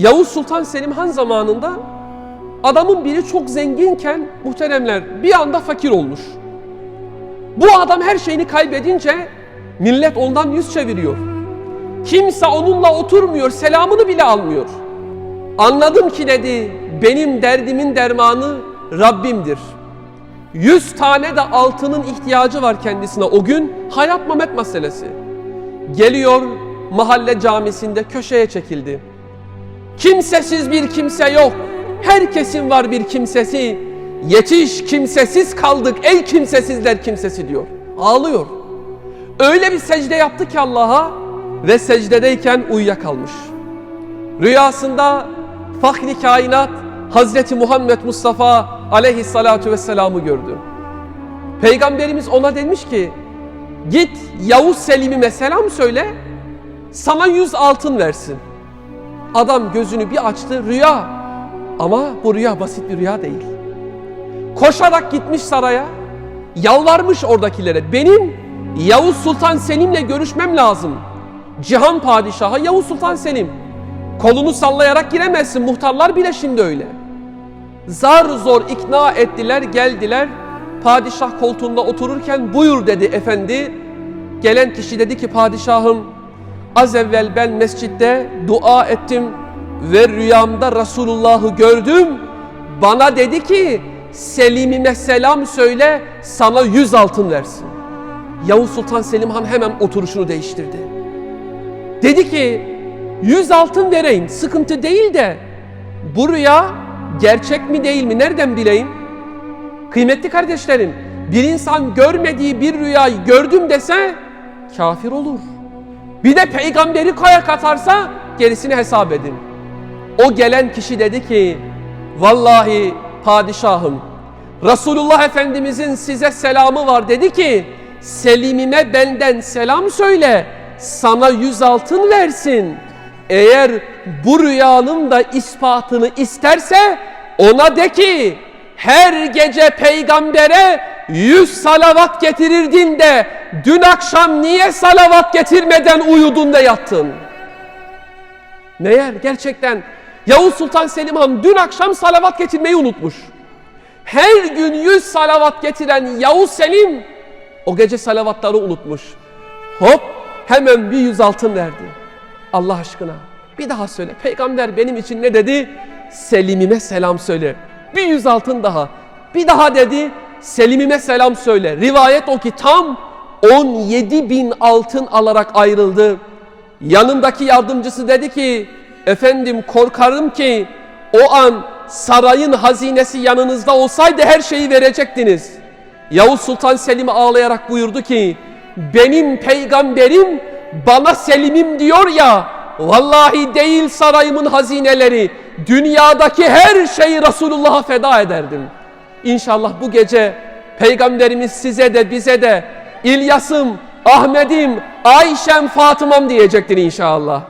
Yavuz Sultan Selim Han zamanında adamın biri çok zenginken muhteremler bir anda fakir olmuş. Bu adam her şeyini kaybedince millet ondan yüz çeviriyor. Kimse onunla oturmuyor, selamını bile almıyor. Anladım ki dedi, benim derdimin dermanı Rabbimdir. Yüz tane de altının ihtiyacı var kendisine o gün. Hayat mamet meselesi. Geliyor mahalle camisinde köşeye çekildi. Kimsesiz bir kimse yok. Herkesin var bir kimsesi. Yetiş kimsesiz kaldık ey kimsesizler kimsesi diyor. Ağlıyor. Öyle bir secde yaptı ki Allah'a ve secdedeyken uyuyakalmış. Rüyasında fahri kainat Hazreti Muhammed Mustafa aleyhissalatu vesselam'ı gördü. Peygamberimiz ona demiş ki git Yavuz Selim'ime selam söyle sana yüz altın versin. Adam gözünü bir açtı rüya ama bu rüya basit bir rüya değil. Koşarak gitmiş saraya yalvarmış oradakilere benim Yavuz Sultan Selim'le görüşmem lazım. Cihan Padişahı Yavuz Sultan Selim. Kolunu sallayarak giremezsin. Muhtarlar bile şimdi öyle. Zar zor ikna ettiler, geldiler. Padişah koltuğunda otururken buyur dedi efendi. Gelen kişi dedi ki padişahım az evvel ben mescitte dua ettim ve rüyamda Resulullah'ı gördüm. Bana dedi ki Selim'ime selam söyle sana yüz altın versin. Yavuz Sultan Selim Han hemen oturuşunu değiştirdi. Dedi ki yüz altın vereyim sıkıntı değil de bu rüya gerçek mi değil mi nereden bileyim? Kıymetli kardeşlerim bir insan görmediği bir rüyayı gördüm dese kafir olur. Bir de peygamberi koya katarsa gerisini hesap edin. O gelen kişi dedi ki vallahi padişahım Resulullah Efendimizin size selamı var dedi ki Selim'ime benden selam söyle sana yüz altın versin. Eğer bu rüyanın da ispatını isterse ona de ki her gece peygambere yüz salavat getirirdin de dün akşam niye salavat getirmeden uyudun da yattın? Meğer gerçekten Yavuz Sultan Selim Han dün akşam salavat getirmeyi unutmuş. Her gün yüz salavat getiren Yavuz Selim o gece salavatları unutmuş. Hop hemen bir yüz altın verdi. Allah aşkına bir daha söyle. Peygamber benim için ne dedi? Selim'ime selam söyle. Bir yüz altın daha. Bir daha dedi. Selim'ime selam söyle. Rivayet o ki tam 17 bin altın alarak ayrıldı. Yanındaki yardımcısı dedi ki efendim korkarım ki o an sarayın hazinesi yanınızda olsaydı her şeyi verecektiniz. Yavuz Sultan Selim ağlayarak buyurdu ki benim peygamberim bana Selim'im diyor ya vallahi değil sarayımın hazineleri dünyadaki her şeyi Resulullah'a feda ederdim. İnşallah bu gece peygamberimiz size de bize de İlyas'ım, Ahmet'im, Ayşem, Fatıma'm diyecektir inşallah.